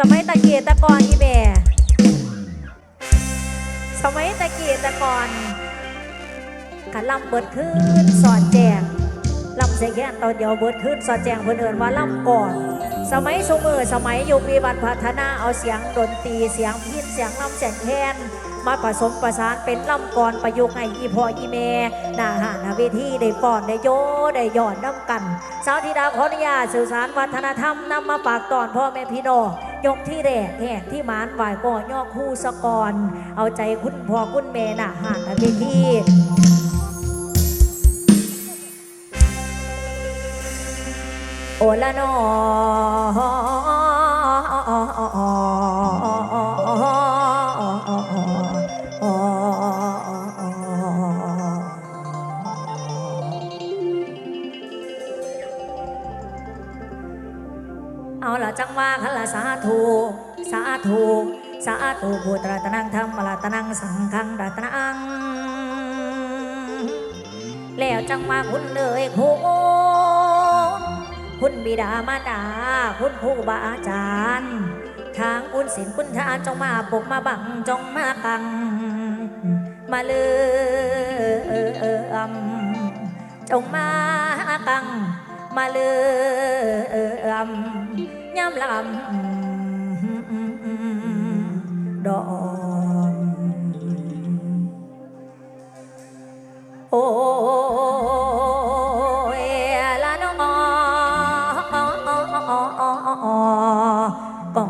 สมัยตะเกียตะกอนอีแม่สมัยตะเกียตะกอนกะลำเบิดขึ้นสอนแจงลำเสียแค่ตอนเดียวเบิดขึ้นสอนแจงเพื่นเอินว่าลำก่อน สมัยสมือสมัยยุควิวัฒน์พัฒนาเอาเสียงดนตรีเสียงพินเสียงลำเสียงแคนมาผสมประสานเป็นลำกรประยุกต์ให้อีพ่ออีเมหน้าหาหนาเวทีได้ป้อนได้โยได้หย่อดน้ำกัน สาวธิดาขออนุญาตสื่อสารวัฒนธรรมนำมาฝากตอนพ่อแม่พี่น้อง ยกที่แรกแหกที่มานไหวก่อย่อคู่สะกอนเอาใจคุณพ่อคุณแม่หน้าหาหน้าเวทีโอละนอ เอาละจังว่าขันละสาธุสาธุสาธุพุทธรัตนังธรรมรัตนังสังฆังรัตนัง แล้วจังว่าคุณเลยคุณคุณบิดามารดา คุณครูบาอาจารย์ ทางคุณศีลคุณทานจงมาปกมาบังจงมากัง มาเลยจงมากัง มาเลยย่ำลำดอนโอ้ยละน้องก็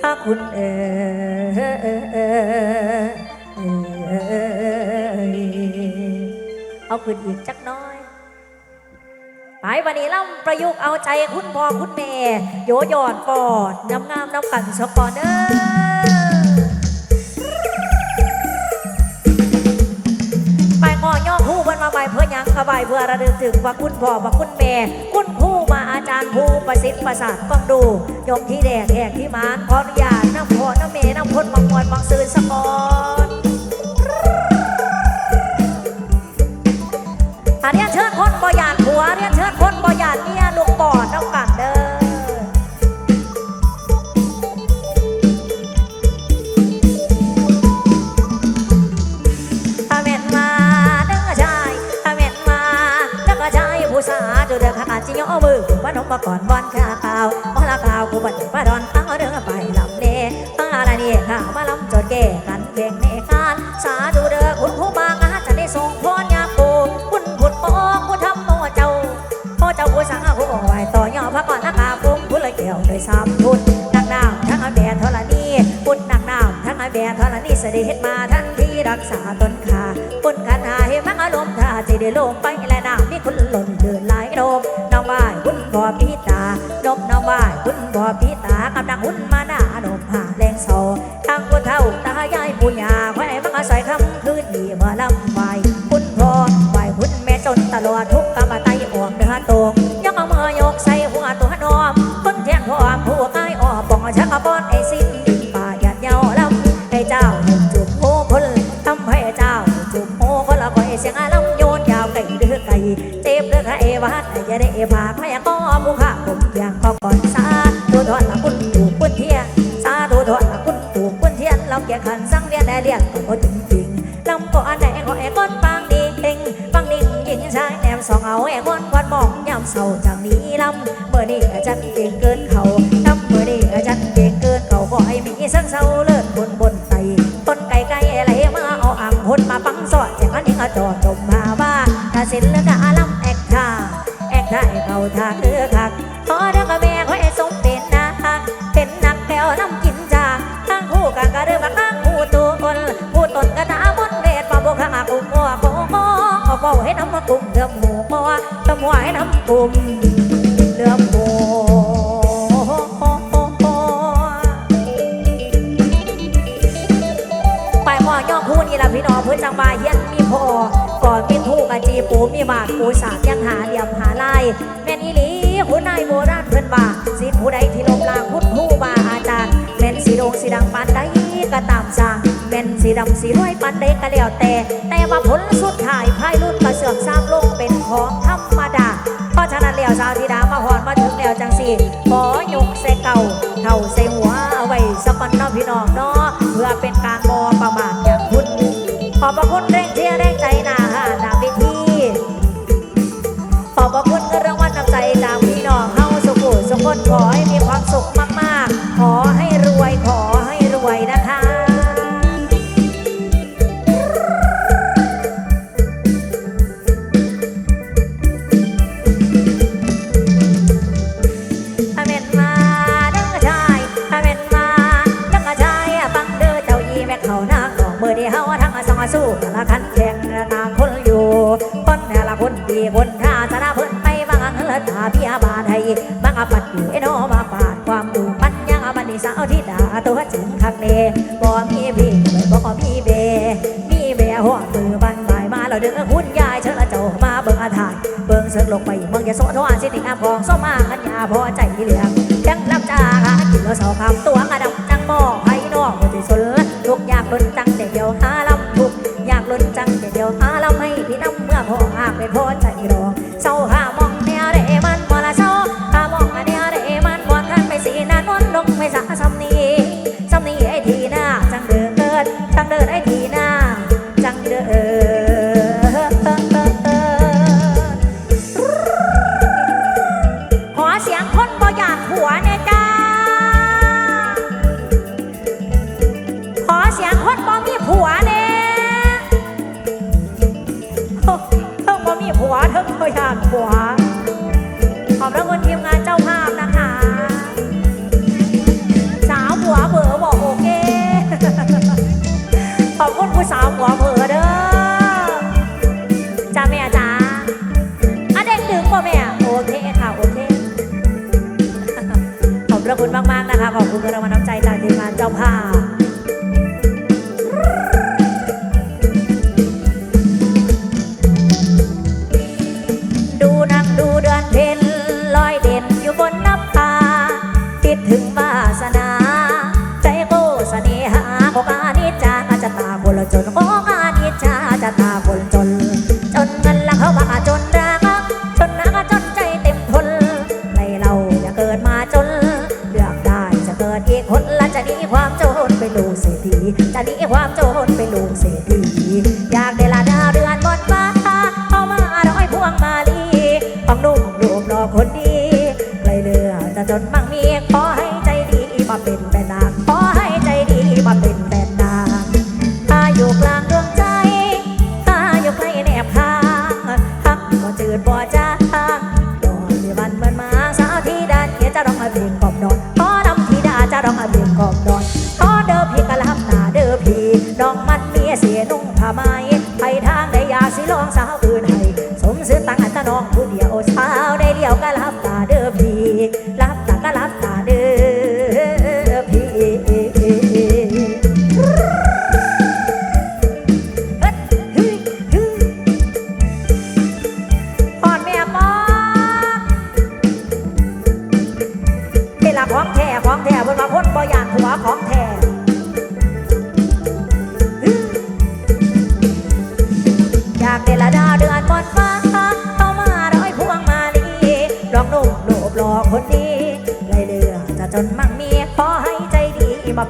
ข้าคุณเอ๋ย เอาขึ้นอีกจักน้อยไปวันนี้ล่ำประยุกต์เอาใจคุณพ่อคุณแม่โยยอดปอดงามงามน้ำกันสปอนเดอไปงอย่อคู่เพิ่นมาใบเพื่อหยังกระใบเพื่อระลึกถึงว่าคุณพ่อว่าคุณแม่ คุณครูมาอาจารย์ผู้ประสิทธิ์ประสาทฟังดูยกที่แดกแหกที่มานขออนุญาตน้ำพ่อน้ำแม่น้ำพ้นบางมวลบางซืนสะกอน อันนี้เชิญคนบ่หยาดผัวเรียเชิญคนบ่หยาดเมียลูกปอดน้ำกันเด้อถ้าแม่นมาด้อชายถ้าแม่นมาเด้อชายผู้สาจุเด้อขาดจิโยมือกูบ้านกมาก่อนบอนข้าข่าวอละข่าวกูบัดป้าดอนเอาเด้องไปลำเน่อะไรนี่ข่าวมา สามทุนนักดาวทั้งอาแบธรณีพุทธนักดาวทั้งอาแบธรณีเสด็จมาทันทีรักษาตนขาปุนคันหาให้มังอารมณ์ท่าจะได้ลงไปและน้ำมีคุณหล่นเดินหลายโดมน้องว่ายคุณบ่อพิตานบน้องว่ายคุณบ่อพิตากำลังหุ่นมา คนละคอยเสียงอาลำโยนยาวไก่เดือไก่เจ็บเดือไก่วัดอย่าได้พาพยาก็มุขะผมอยางขอก่อนสาธุทอดละคุณถูกคุณเทียนสาธุทอดละคุณถูกคุณเทียนเราเกี่ยขันสังเวียนได้เรียกก็จริงจริงลำก็อันไหนก็ไอ้ก้นปางดีเองปังนิ่งยิงชายแนมสองเอาไอ้ก้นควันมองยามเศร้าจากนี้ลำเมื่อนี้อาจารย์เก่งเกินเขาทำเมื่อนี้อาจารย์เก่งเกินเขาก็ให้มีสังเศร้าเลิศบนบนไตต้นไก่ไก่อะไรมาเอาอ่างพ้นมาปังสอด ท่าให้เขาท่าคือคักขอเด้อกับแม่ขอให้สมเป็นนะเป็นนักแก้วน้ำกินจาทั้งคู่กันก็เรื่องบักทั้งคู่ตัวคนผู้ตนก็ตาบนเดชปะบุคมากุ้งมัวโกโก้เอาเบาให้น้ำมากุ้งเดือมหมูมัวตะมัวให้น้ำกุ้งเดือมหมูไปพ่อย่อคู่นี่ละพี่น้องเพื่อนจังบาเฮียนมีพ่อก่อนมีทูกอาจีปูมีบาทปูสาดยังหาเหลี่ยมหาไล่ ผู้นายโบราณเพื่อนว่าสิผู้ใดที่ลมลาคุณผู้บาอาจารย์เป็นสีโดงสีดังปานใดก็ตามสร้างแม่นสีดำสีรวยปานใดก็แล้วแต่ แต่ว่าผลสุดท้ายภายรุ่นกระเสือกทราบลงเป็นของธรรมดาเพราะฉะนั้นแล้วสาวธิดามาหอนมาถึงแล้วจังสี่ขอยกเส่เก่าเท่าเส่หัวเอาไว้สักวันเนาะพี่น้องเนาะเพื่อเป็นการบ ขอให้มีความสุขมาก เบิ่งอาถานเบิ่งเสือหลงไปเบิ่งอย่าโซ่ทว่าสิติอาพองโซมาขันยาพอใจเหลืยงจังรับจ้าหากินแล้วสองคำตัวกระดำจังหม้อไผ่นอกบ่สุดลูกยากคนจังแต่เดียวหา สาวหัวเผอเด้อจ้าแม่จ้าอะเด็กถึงป่ะแม่ โอเคค่ะ โอเค ขอบพระคุณมาก ๆ นะคะ ขอบคุณพระรางวัลน้ำใจจากทีมงานเจ้าภาพ จนโอ้งาดีชาจะตาคนจน จนเงินละเขาว่าจนรักจนนักจนใจเต็มทนในเราอยาะเกิดมาจน เลือกได้จะเกิดอีกคนละจะหนีความจนไปดูเศรษฐีจะหนีความจนไปดูเศรษฐีอยากได้ลาดาวเรือนบนฟ้าเอามาร้อยพวงมาลีต้องนุ่มรูปรอคนดีใครเลือจะจนมั่งมีขอ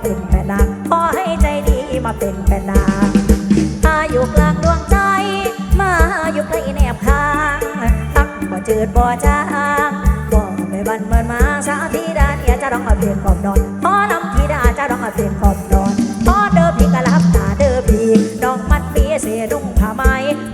เป็นแม่นางขอให้ใจดีมาเป็นแม่นางอาอยู่กลางดวงใจ มาอยู่ใกล้แนบข้างตักบ่เจิดบ่จางบ่ไม่บันเหมือนมาสาวที่ดาเนียจะร้องมาเพียนขอบนอนขอนำที่ดาจะร้องมาเพียนขอบนอนขอเดิมพี่กะลับตาเดิมพี่นอกมัดปีเสดุ่งผ้าไหม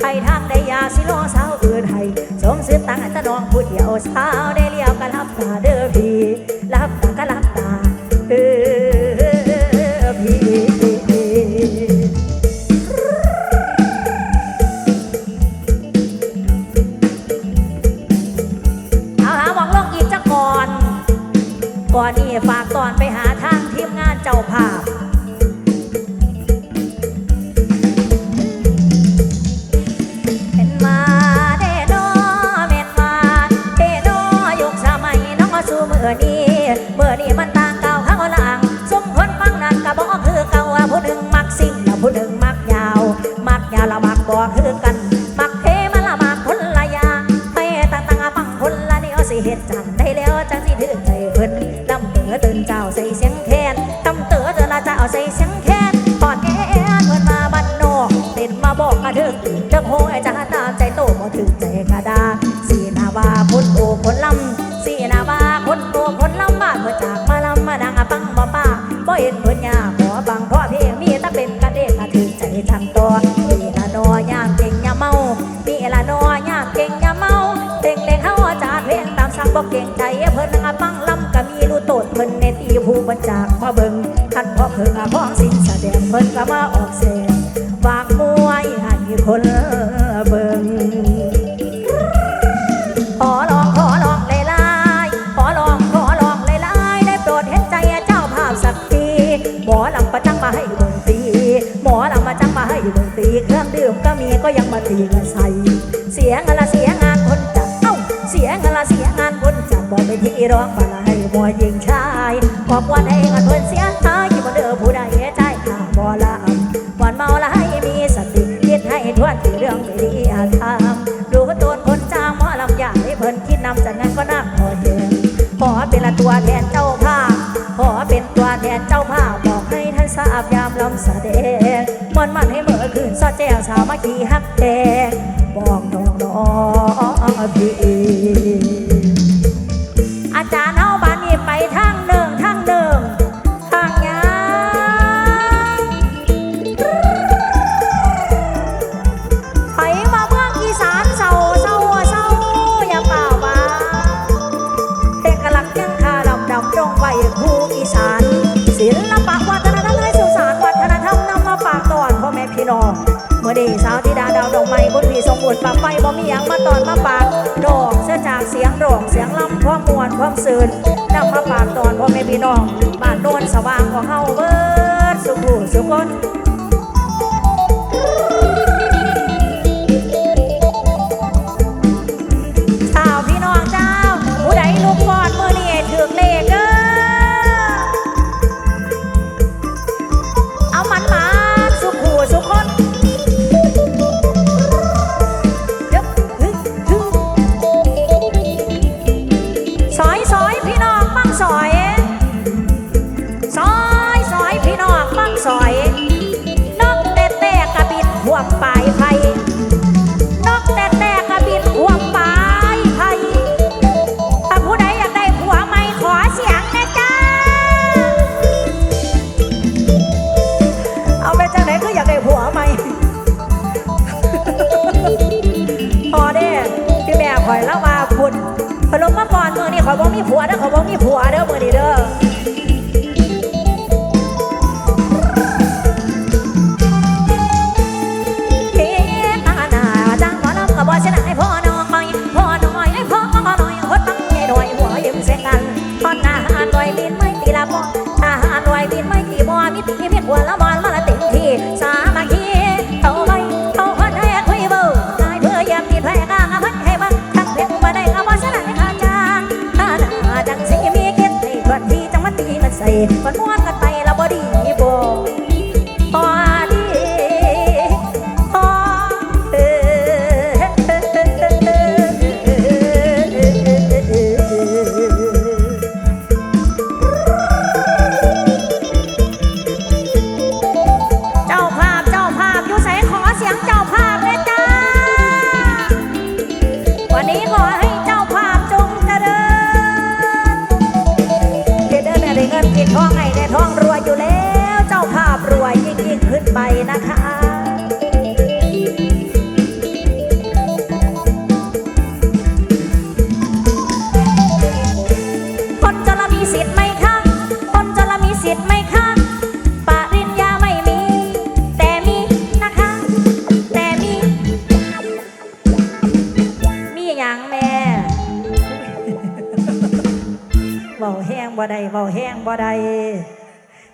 ไปทางได้ยาสิโลสาวอื่นให้สมซื้อตังจะน้องผู้เดียวสาวได้เลี้ยวกะลั กกถึงจังโหยจะตามใจโตบ่ถึงใจกระดาสีนาวาคนโอคนลำสีนาวาคนโอคนลำบ้านเพิ่นจากมาลำมาดังอะปังบ่ป้าบ่เห็นเพิ่นยากขอบังพราะเพลงมีแต่เป็นกระเดกกระถึงใจจังตัวมีละนอยามเก่งยาเมามีละนอยามเก่งยาเมาเต็งเล็งเฮาจาเพลงตามสั่งบ่เก่งใจเพิ่นอะปังลำก็มีรู้โตดเพิ่นในตีผู้บัญจากมาเบิ่งคันพ่อเพิ่งอะพ้องสินแสดงเพิ่นก็มาออกเสี ก็ยังมาตีกันใส่เสียงอะไรเสียงานคนจัดเอ้าเสียงอะไรเสียงานคนจัดบอกไปที่ร้องมาให้มวยยิงชายบอกวันให้เงินเพิ่นเสียหายที่บ่เด้อผู้ใดใจข้าบ่ละวันเมาละให้มีสติคิดให้ทวนที่เรื่องไม่ดีอาทำดูตัวคนจ้างหมอลำอยากให้เพิ่นคิดนำจากนั้นก็นักพอเห็นขอเป็นละตัวแทนเจ้าภาพขอเป็นตัวแทนเจ้าภาพบอกให้ท่านทราบยามลำแสดงมันมันให้เมื่อคืน ซอดแจ้วสาวมากี่ฮักแดง มื่อดีสาวที่ดาดาวดอกไม้บนผีสมบูรณ์ปากไฟบ่มีหยังมาตอนมาปากดอกเสื้อจากเสียงร้องเสียงลำความมวนความสื่นนำมาปากตอนพ่อแม่พี่น้องบ้านโนนสว่างของเฮาเบิดสุขุสุขคน พนมมาก่อนมือนี่ข่อยบ่มีผัวเด้อข่อยบ่มีผัวเด้อมือนี่เด้อเฮ้ตาหน้าจัง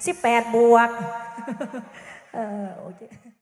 สิบแปดบวก เออโอเค